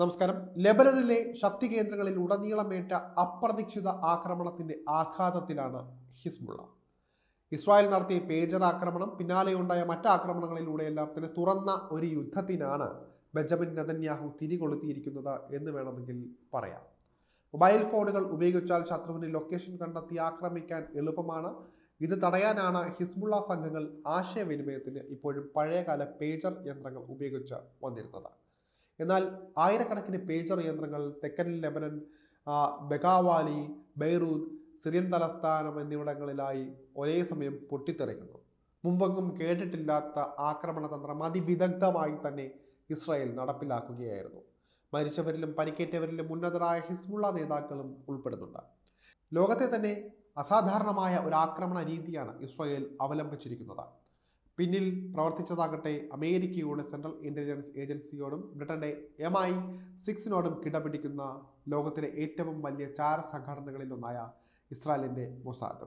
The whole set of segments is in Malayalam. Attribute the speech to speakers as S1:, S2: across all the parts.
S1: നമസ്കാരം. ലെബനനിലെ ശക്തി കേന്ദ്രങ്ങളിൽ ഉടനീളമേറ്റ അപ്രതീക്ഷിത ആക്രമണത്തിന്റെ ആഘാതത്തിലാണ് ഹിസ്ബുള്ള. ഇസ്രായേൽ നടത്തിയ പേജർ ആക്രമണം പിന്നാലെയുണ്ടായ മറ്റ് ആക്രമണങ്ങളിലൂടെയെല്ലാം തന്നെ തുറന്ന ഒരു യുദ്ധത്തിനാണ് ബെഞ്ചമിൻ നെതന്യാഹു തിരികൊളുത്തിയിരിക്കുന്നത് എന്ന് വേണമെങ്കിൽ പറയാം. മൊബൈൽ ഫോണുകൾ ഉപയോഗിച്ചാൽ ശത്രുവിന് ലൊക്കേഷൻ കണ്ടെത്തി ആക്രമിക്കാൻ എളുപ്പമാണ്. ഇത് തടയാനാണ് ഹിസ്ബുള്ള സംഘങ്ങൾ ആശയവിനിമയത്തിന് ഇപ്പോഴും പഴയകാല പേജർ യന്ത്രങ്ങൾ ഉപയോഗിച്ച് വന്നിരുന്നത്. എന്നാൽ ആയിരക്കണക്കിന് പേജർ യന്ത്രങ്ങൾ തെക്കൻ ലെബനൻ ബെഗാവാലി ബെയ്റൂത്ത് സിറിയൻ തലസ്ഥാനം എന്നിവിടങ്ങളിലായി ഒരേ സമയം പൊട്ടിത്തെറിക്കുന്നു. മുമ്പെങ്ങും കേട്ടിട്ടില്ലാത്ത ആക്രമണ തന്ത്രം അതിവിദഗ്ധമായി തന്നെ ഇസ്രായേൽ നടപ്പിലാക്കുകയായിരുന്നു. മരിച്ചവരിലും പരിക്കേറ്റവരിലും ഉന്നതരായ ഹിസ്ബുള്ള നേതാക്കളും ഉൾപ്പെടുന്നുണ്ട്. ലോകത്തെ തന്നെ അസാധാരണമായ ഒരു ആക്രമണ രീതിയാണ് ഇസ്രായേൽ അവലംബിച്ചിരിക്കുന്നത്. പിന്നിൽ പ്രവർത്തിച്ചതാകട്ടെ അമേരിക്കയുടെ സെൻട്രൽ ഇന്റലിജൻസ് ഏജൻസിയോടും ബ്രിട്ടന്റെ എം ഐ സിക്സിനോടും കിടപിടിക്കുന്ന ലോകത്തിലെ ഏറ്റവും വലിയ ചാര സംഘടനകളിലൊന്നായ ഇസ്രായേലിന്റെ മൊസാദ്.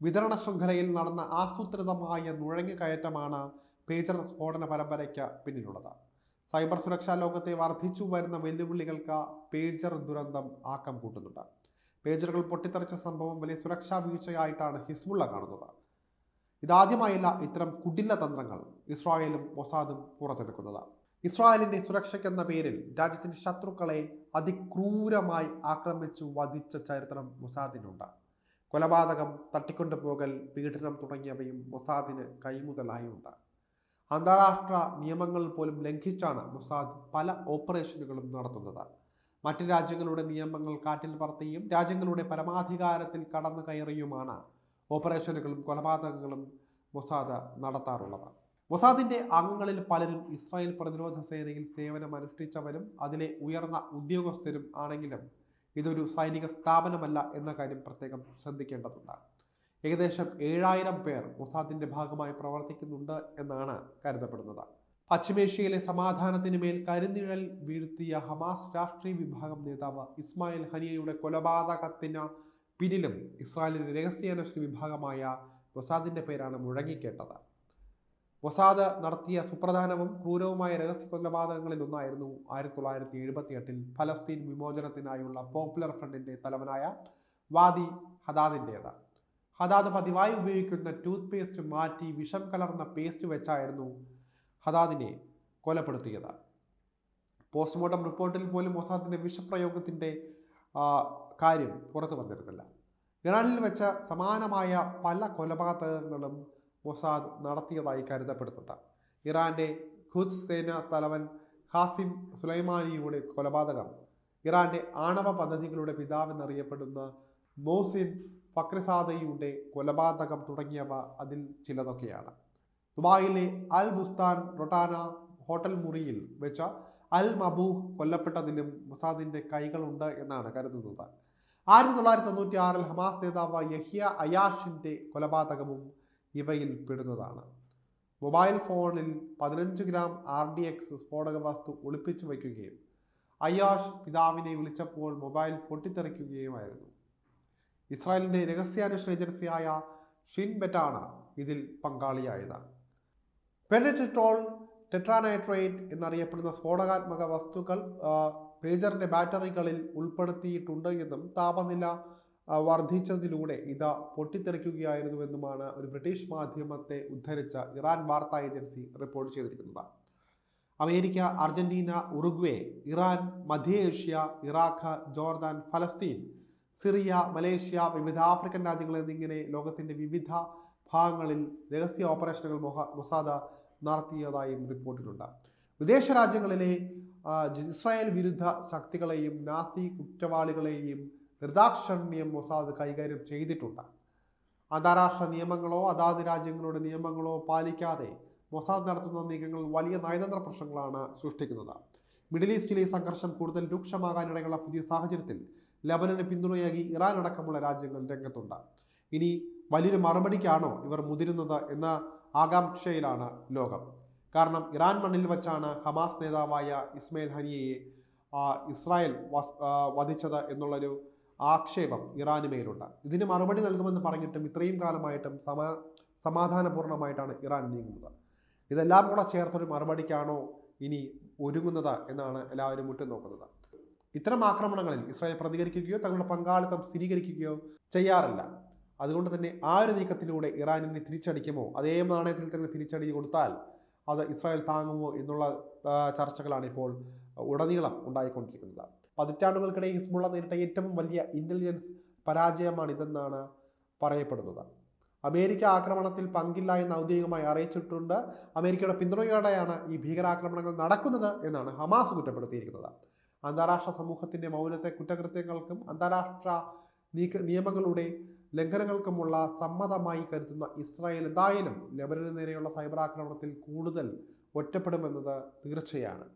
S1: വിതരണ ശൃംഖലയിൽ നടന്ന ആസൂത്രിതമായ നുഴഞ്ഞുകയറ്റമാണ് പേജർ സ്ഫോടന പരമ്പരയ്ക്ക് പിന്നിലുള്ളത്. സൈബർ സുരക്ഷാ ലോകത്തെ വർദ്ധിച്ചു വരുന്ന വെല്ലുവിളികൾക്ക് പേജർ ദുരന്തം ആക്കം കൂട്ടുന്നുണ്ട്. പേജറുകൾ പൊട്ടിത്തെറിച്ച സംഭവം വലിയ സുരക്ഷാ വീഴ്ചയായിട്ടാണ് ഹിസ്ബുള്ള കാണുന്നത്. ഇതാദ്യമായല്ല ഇത്തരം കുടില തന്ത്രങ്ങൾ ഇസ്രായേലും മൊസാദും പുറത്തെടുക്കുന്നത്. ഇസ്രായേലിന്റെ സുരക്ഷയ്ക്കെന്ന പേരിൽ രാജ്യത്തിന്റെ ശത്രുക്കളെ അതിക്രൂരമായി ആക്രമിച്ചു വധിച്ച ചരിത്രം മൊസാദിനുണ്ട്. കൊലപാതകം തട്ടിക്കൊണ്ടുപോകൽ പീഡനം തുടങ്ങിയവയും മൊസാദിന് കൈമുതലായുണ്ട്. അന്താരാഷ്ട്ര നിയമങ്ങൾ പോലും ലംഘിച്ചാണ് മൊസാദ് പല ഓപ്പറേഷനുകളും നടത്തുന്നത്. മറ്റ് രാജ്യങ്ങളുടെ നിയമങ്ങൾ കാറ്റിൽ പറത്തിയും രാജ്യങ്ങളുടെ പരമാധികാരത്തിൽ കടന്നു കയറിയുമാണ് ഓപ്പറേഷനുകളും കൊലപാതകങ്ങളും മൊസാദ് നടത്താറുള്ളത് മൊസാദിന്റെ അംഗങ്ങളിൽ പലരും ഇസ്രായേൽ പ്രതിരോധ സേനയിൽ സേവനം അനുഷ്ഠിച്ചവരും അതിലെ ഉയർന്ന ഉദ്യോഗസ്ഥരും ആണെങ്കിലും ഇതൊരു സൈനിക സ്ഥാപനമല്ല എന്ന കാര്യം പ്രത്യേകം ശ്രദ്ധിക്കേണ്ടതുണ്ട്. ഏകദേശം ഏഴായിരം പേർ മൊസാദിന്റെ ഭാഗമായി പ്രവർത്തിക്കുന്നുണ്ട് എന്നാണ് കരുതപ്പെടുന്നത്. പശ്ചിമേഷ്യയിലെ സമാധാനത്തിന് മേൽ കരിനിഴൽ വീഴ്ത്തിയ ഹമാസ് രാഷ്ട്രീയ വിഭാഗം നേതാവ് ഇസ്മായിൽ ഹനിയയുടെ കൊലപാതകത്തിന് പിന്നിലും ഇസ്രായേലിന്റെ രഹസ്യാന്വേഷണ വിഭാഗമായ മൊസാദിന്റെ പേരാണ് മുഴങ്ങിക്കേട്ടത്. മൊസാദ് നടത്തിയ സുപ്രധാനവും ക്രൂരവുമായ രഹസ്യ കൊലപാതകങ്ങളിൽ ഒന്നായിരുന്നു ആയിരത്തി തൊള്ളായിരത്തി എഴുപത്തി എട്ടിൽ ഫലസ്തീൻ വിമോചനത്തിനായുള്ള പോപ്പുലർ ഫ്രണ്ടിന്റെ തലവനായ വാദി ഹദാദിന്റേത് ഹദാദ് പതിവായി ഉപയോഗിക്കുന്ന ടൂത്ത് പേസ്റ്റ് മാറ്റി വിഷം കലർന്ന പേസ്റ്റ് വെച്ചായിരുന്നു ഹദാദിനെ കൊലപ്പെടുത്തിയത്. പോസ്റ്റ്മോർട്ടം റിപ്പോർട്ടിൽ പോലും മൊസാദിന്റെ വിഷപ്രയോഗത്തിന്റെ ആ, കാര്യം പുറത്തു വന്നിരുന്നില്ല. ഇറാനിൽ വെച്ച സമാനമായ പല കൊലപാതകങ്ങളും മൊസാദ് നടത്തിയതായി കരുതപ്പെടുന്നുണ്ട്. ഇറാന്റെ ഖുദ് സേന തലവൻ ഹാസിം സുലൈമാനിയുടെ കൊലപാതകം ഇറാന്റെ ആണവ പദ്ധതികളുടെ പിതാവെന്നറിയപ്പെടുന്ന മോസിൻ ഫക്രസാദയുടെ കൊലപാതകം തുടങ്ങിയവ അതിൽ ചിലതൊക്കെയാണ്. ദുബായിലെ അൽ ബുസ്താൻ റൊട്ടാന ഹോട്ടൽ മുറിയിൽ വെച്ച അൽ മബൂഹ് കൊല്ലപ്പെട്ടതിലും മൊസാദിന്റെ കൈകളുണ്ട് എന്നാണ് കരുതുന്നത്. ആയിരത്തി തൊള്ളായിരത്തി തൊണ്ണൂറ്റി ആറിൽ ഹമാസ് നേതാവ് യഹിയ അയാഷിന്റെ കൊലപാതകവും ഇവയിൽ പെടുന്നതാണ്. മൊബൈൽ ഫോണിൽ പതിനഞ്ച് ഗ്രാം ആർ ഡി എക്സ് സ്ഫോടക വസ്തു ഒളിപ്പിച്ചു വയ്ക്കുകയും അയാഷ് പിതാവിനെ വിളിച്ചപ്പോൾ മൊബൈൽ പൊട്ടിത്തെറിക്കുകയുമായിരുന്നു. ഇസ്രായേലിന്റെ രഹസ്യാന്വേഷണ ഏജൻസിയായ ഷിൻ ബെറ്റാണ് ഇതിൽ പങ്കാളിയായത്. പെനറ്റിട്രോൾ ടെട്രാനൈട്രേറ്റ് എന്നറിയപ്പെടുന്ന സ്ഫോടകാത്മക വസ്തുക്കൾ ആ, പേജറിന്റെ ബാറ്ററികളിൽ ഉൾപ്പെടുത്തിയിട്ടുണ്ട് എന്നും താപനില വർദ്ധിച്ചതിലൂടെ ഇത് പൊട്ടിത്തെറിക്കുകയായിരുന്നുവെന്നുമാണ് ഒരു ബ്രിട്ടീഷ് മാധ്യമത്തെ ഉദ്ധരിച്ച ഇറാൻ വാർത്താ ഏജൻസി റിപ്പോർട്ട് ചെയ്തിരിക്കുന്നത്. അമേരിക്ക അർജന്റീന ഉറുഗ്വേ ഇറാൻ മധ്യ ഏഷ്യ ഇറാഖ് ജോർദാൻ ഫലസ്തീൻ സിറിയ മലേഷ്യ വിവിധ ആഫ്രിക്കൻ രാജ്യങ്ങൾ എന്നിങ്ങനെ ലോകത്തിന്റെ വിവിധ ഭാഗങ്ങളിൽ രഹസ്യ ഓപ്പറേഷനുകൾ മൊസാദ നടത്തിയതായും റിപ്പോർട്ടിലുണ്ട്. വിദേശ രാജ്യങ്ങളിലെ ഇസ്രായേൽ വിരുദ്ധ ശക്തികളെയും നാസി കുറ്റവാളികളെയും നിർദാക്ഷണ്യം മൊസാദ് കൈകാര്യം ചെയ്തിട്ടുണ്ട്. അന്താരാഷ്ട്ര നിയമങ്ങളോ അതാത് രാജ്യങ്ങളുടെ നിയമങ്ങളോ പാലിക്കാതെ മൊസാദ് നടത്തുന്ന നീക്കങ്ങൾ വലിയ നയതന്ത്ര പ്രശ്നങ്ങളാണ് സൃഷ്ടിക്കുന്നത്. മിഡിൽ ഈസ്റ്റിലെ സംഘർഷം കൂടുതൽ രൂക്ഷമാകാനിടയുള്ള പുതിയ സാഹചര്യത്തിൽ ലബനന് പിന്തുണയാക്കി ഇറാൻ അടക്കമുള്ള രാജ്യങ്ങൾ രംഗത്തുണ്ട്. ഇനി വലിയൊരു മറുപടിക്കാണോ ഇവർ മുതിരുന്നത് എന്ന ആകാംക്ഷയിലാണ് ലോകം. കാരണം ഇറാൻ മണ്ണിൽ വച്ചാണ് ഹമാസ് നേതാവായ ഇസ്മയിൽ ഹനിയയെ ഇസ്രായേൽ വധിച്ചത് എന്നുള്ളൊരു ആക്ഷേപം ഇറാന് മേലുണ്ട്. ഇതിന് മറുപടി നൽകുമെന്ന് പറഞ്ഞിട്ടും ഇത്രയും കാലമായിട്ടും സമാ ഇറാൻ നീങ്ങുന്നത്. ഇതെല്ലാം കൂടെ ചേർത്തൊരു മറുപടിക്കാണോ ഇനി ഒരുങ്ങുന്നത് എന്നാണ് എല്ലാവരും ഉറ്റുനോക്കുന്നത്. ഇത്തരം ആക്രമണങ്ങളിൽ ഇസ്രായേൽ പ്രതികരിക്കുകയോ തങ്ങളുടെ പങ്കാളിത്തം സ്ഥിരീകരിക്കുകയോ ചെയ്യാറില്ല. അതുകൊണ്ട് തന്നെ ആ ഒരു നീക്കത്തിലൂടെ ഇറാനിനെ തിരിച്ചടിക്കുമോ? അതേ നാണയത്തിൽ തന്നെ തിരിച്ചടി കൊടുത്താൽ അത് ഇസ്രായേൽ താങ്ങുമോ എന്നുള്ള ചർച്ചകളാണ് ഇപ്പോൾ ഉടനീളം ഉണ്ടായിക്കൊണ്ടിരിക്കുന്നത്. പതിറ്റാണ്ടുകൾക്കിടയിൽ ഹിസ്ബുള്ള നേരിട്ട ഏറ്റവും വലിയ ഇന്റലിജൻസ് പരാജയമാണിതെന്നാണ് പറയപ്പെടുന്നത്. അമേരിക്ക ആക്രമണത്തിൽ പങ്കില്ല എന്ന് ഔദ്യോഗികമായി അറിയിച്ചിട്ടുണ്ട്. അമേരിക്കയുടെ പിന്തുണയോടെയാണ് ഈ ഭീകരാക്രമണങ്ങൾ നടക്കുന്നത് എന്നാണ് ഹമാസ് കുറ്റപ്പെടുത്തിയിരിക്കുന്നത്. അന്താരാഷ്ട്ര സമൂഹത്തിന്റെ മൗനത്തെ കുറ്റകൃത്യങ്ങൾക്കും അന്താരാഷ്ട്ര നിയമങ്ങളുടെ ലംഘനങ്ങൾക്കുമുള്ള സമ്മതമായി കരുതുന്ന ഇസ്രായേൽ എന്തായാലും ലെബനന് നേരെയുള്ള സൈബർ ആക്രമണത്തിൽ കൂടുതൽ ഒറ്റപ്പെടുമെന്നത് തീർച്ചയാണ്.